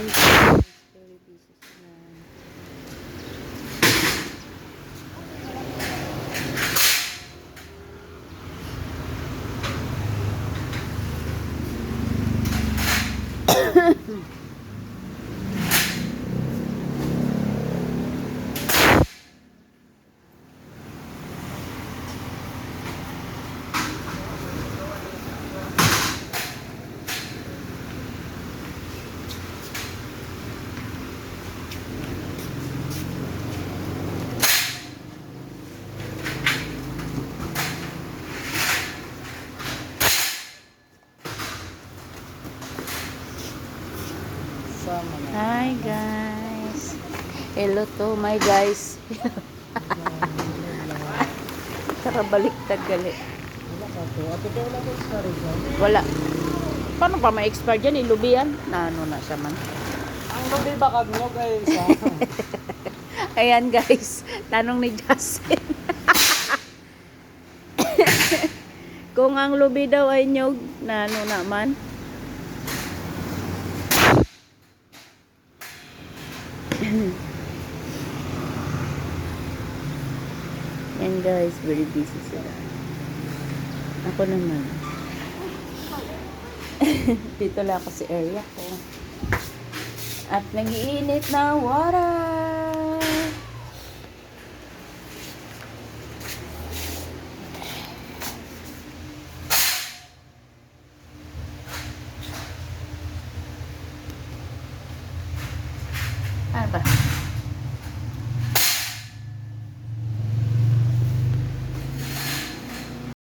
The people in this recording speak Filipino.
Very busy sila. Hmm. Hi guys. Hello to my guys. Tara baliktad gali. Wala. Paano pa ma-expire dyan? Ilubian? Na ano na siya man. Ang gabi ba kag mo kay sa Ayan guys. Tanong ni Justin. Kung ang lubi daw ay nyog, na ano naman. Yan guys, very busy sila. Ako naman. Dito lang ako sa area ko. At nagiinit na water. Apa.